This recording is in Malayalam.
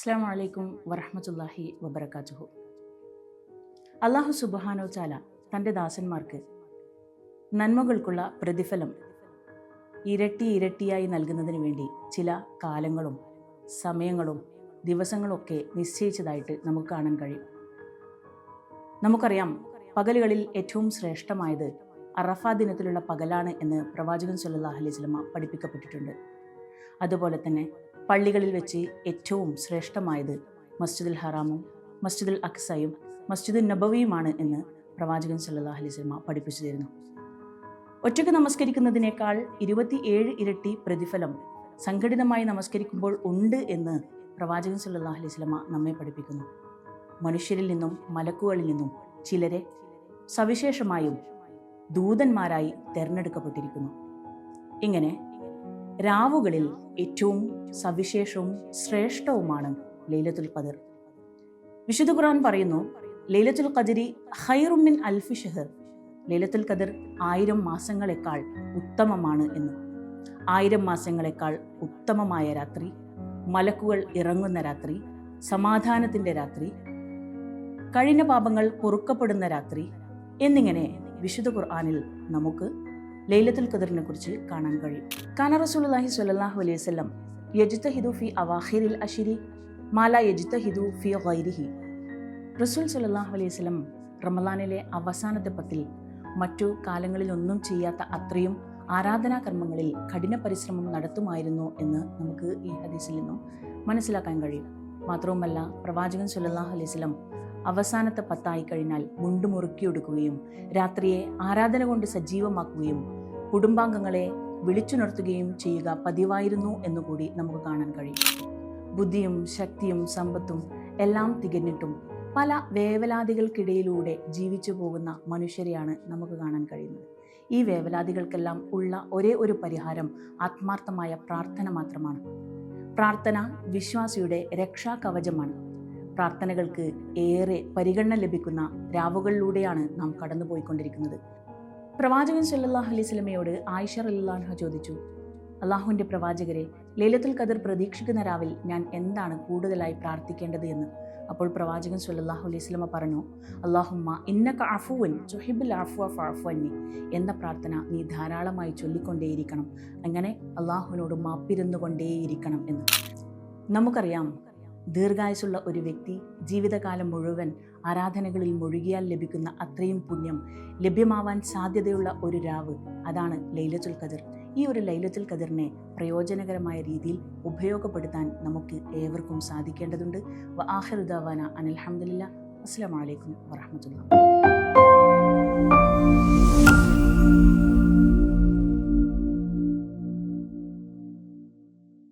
അസ്സാം വലൈക്കും വറഹമത്തല്ലാഹി വബർക്കാത്തുഹു അള്ളാഹു സുബാനോ ചാല തന്റെ ദാസന്മാർക്ക് നന്മകൾക്കുള്ള പ്രതിഫലം ഇരട്ടി ഇരട്ടിയായി നൽകുന്നതിന് വേണ്ടി ചില കാലങ്ങളും സമയങ്ങളും ദിവസങ്ങളൊക്കെ നിശ്ചയിച്ചതായിട്ട് നമുക്ക് കാണാൻ കഴിയും. നമുക്കറിയാം പകലുകളിൽ ഏറ്റവും ശ്രേഷ്ഠമായത് അറഫ ദിനത്തിലുള്ള പകലാണ് എന്ന് പ്രവാചകൻ സല്ലല്ലാഹു അലൈഹി സ്വലമ പഠിപ്പിക്കപ്പെട്ടിട്ടുണ്ട്. അതുപോലെ തന്നെ പള്ളികളിൽ വെച്ച് ഏറ്റവും ശ്രേഷ്ഠമായത് മസ്ജിദുൽ ഹറാമും മസ്ജിദുൽ അക്സയും മസ്ജിദുൽ നബവിയുമാണ് എന്ന് പ്രവാചകൻ അലൈഹി വസല്ലം പഠിപ്പിച്ചു തരുന്നു ഒറ്റയ്ക്ക് നമസ്കരിക്കുന്നതിനേക്കാൾ ഇരുപത്തിയേഴ് ഇരട്ടി പ്രതിഫലം സംഘടിതമായി നമസ്കരിക്കുമ്പോൾ ഉണ്ട് എന്ന് പ്രവാചകൻ സല്ലല്ലാഹു അലൈഹി വസല്ലം നമ്മെ പഠിപ്പിക്കുന്നു. മനുഷ്യരിൽ നിന്നും മലക്കുകളിൽ നിന്നും ചിലരെ സവിശേഷമായും ദൂതന്മാരായി തിരഞ്ഞെടുക്കപ്പെട്ടിരിക്കുന്നു. ഇങ്ങനെ രാവുകളിൽ ഏറ്റവും സവിശേഷവും ശ്രേഷ്ഠവുമാണ് ലൈലത്തുൽ ഖദർ. വിശുദ്ധ ഖുർആൻ പറയുന്നു ലൈലത്തുൽ ഖദരി ഹൈറുമിൻ അൽഫി ഷെഹർ ലൈലത്തുൽ ഖദർ ആയിരം മാസങ്ങളെക്കാൾ ഉത്തമമാണ് എന്ന്. ആയിരം മാസങ്ങളെക്കാൾ ഉത്തമമായ രാത്രി മലക്കുകൾ ഇറങ്ങുന്ന രാത്രി സമാധാനത്തിന്റെ രാത്രി കഴിഞ്ഞ പാപങ്ങൾ പൊറുക്കപ്പെടുന്ന രാത്രി എന്നിങ്ങനെ വിശുദ്ധ ഖുർആാനിൽ നമുക്ക് ലൈലത്തുൽ ഖദറിനെ കുറിച്ച് കാണാൻ കഴിയും. കാന റസൂലുള്ളാഹി സ്വല്ലല്ലാഹു അലൈഹി വസല്ലം യജ്തഹിദു ഫി അവാഖിരിൽ അഷിരി മാല യജ്തഹിദു ഫി ഗൈരിഹി. റസൂൽ സ്വല്ലല്ലാഹു അലൈഹി വസല്ലം റമദാനിലെ അവസാനത്തെ പത്തിൽ മറ്റു കാലങ്ങളിൽ ഒന്നും ചെയ്യാത്ത അത്രയും ആരാധനാ കർമ്മങ്ങളിൽ കഠിന പരിശ്രമം നടത്തുമായിരുന്നു എന്ന് നമുക്ക് ഈ ഹദീസിൽ നിന്നും മനസ്സിലാക്കാൻ കഴിയും. മാത്രവുമല്ല പ്രവാചകൻ സുല്ലാഹു അലൈഹി സ്വലം അവസാനത്തെ പത്തായി കഴിഞ്ഞാൽ മുണ്ട് മുറുക്കിയൊടുക്കുകയും രാത്രിയെ ആരാധന കൊണ്ട് സജീവമാക്കുകയും കുടുംബാംഗങ്ങളെ വിളിച്ചുണർത്തുകയും ചെയ്യുക പതിവായിരുന്നു എന്നുകൂടി നമുക്ക് കാണാൻ കഴിയും. ബുദ്ധിയും ശക്തിയും സമ്പത്തും എല്ലാം തികഞ്ഞിട്ടും പല വേവലാതികൾക്കിടയിലൂടെ ജീവിച്ചു പോകുന്ന മനുഷ്യരെയാണ് നമുക്ക് കാണാൻ കഴിയുന്നത്. ഈ വേവലാതികൾക്കെല്ലാം ഉള്ള ഒരേ ഒരു പരിഹാരം ആത്മാർത്ഥമായ പ്രാർത്ഥന മാത്രമാണ്. പ്രാർത്ഥന വിശ്വാസിയുടെ രക്ഷാകവചമാണ്. പ്രാർത്ഥനകൾക്ക് ഏറെ പരിഗണന ലഭിക്കുന്ന രാവുകളിലൂടെയാണ് നാം കടന്നുപോയിക്കൊണ്ടിരിക്കുന്നത്. പ്രവാചകൻ സല്ലല്ലാഹു അലൈഹി സ്വലമയോട് ആയിഷ റല്ലാഹ ചോദിച്ചു അള്ളാഹുവിന്റെ പ്രവാചകരെ ലൈലത്തുൽ ഖദർ പ്രതീക്ഷിക്കുന്ന രാവിൽ ഞാൻ എന്താണ് കൂടുതലായി പ്രാർത്ഥിക്കേണ്ടത് എന്ന്? അപ്പോൾ പ്രവാചകൻ സുല്ലാഹു അലൈഹി സ്വലമ പറഞ്ഞു അള്ളാഹുമ്മ ഇന്നക അഫുവൻ ചൊഹിബുൽ അഫുവ ഫഅഫുവന്നി എന്ന പ്രാർത്ഥന നീ ധാരാളമായി ചൊല്ലിക്കൊണ്ടേയിരിക്കണം. അങ്ങനെ അള്ളാഹുവിനോട് മാപ്പിരുന്നുകൊണ്ടേയിരിക്കണം എന്ന്. നമുക്കറിയാം ദീർഘായുസുള്ള ഒരു വ്യക്തി ജീവിതകാലം മുഴുവൻ ആരാധനകളിൽ മുഴുകിയാൽ ലഭിക്കുന്ന അത്രയും പുണ്യം ലഭ്യമാവാൻ സാധ്യതയുള്ള ഒരു രാവ് അതാണ് ലൈലത്തുൽ ഖദർ. ഈ ഒരു ലൈലത്തുൽ കതിറിനെ പ്രയോജനകരമായ രീതിയിൽ ഉപയോഗപ്പെടുത്താൻ നമുക്ക് ഏവർക്കും സാധിക്കേണ്ടതുണ്ട്. ആഹിറുദാവാന അനിൽഹമ്മദില്ല അസ്സാം വലൈക്കും വറഹമത്തുള്ള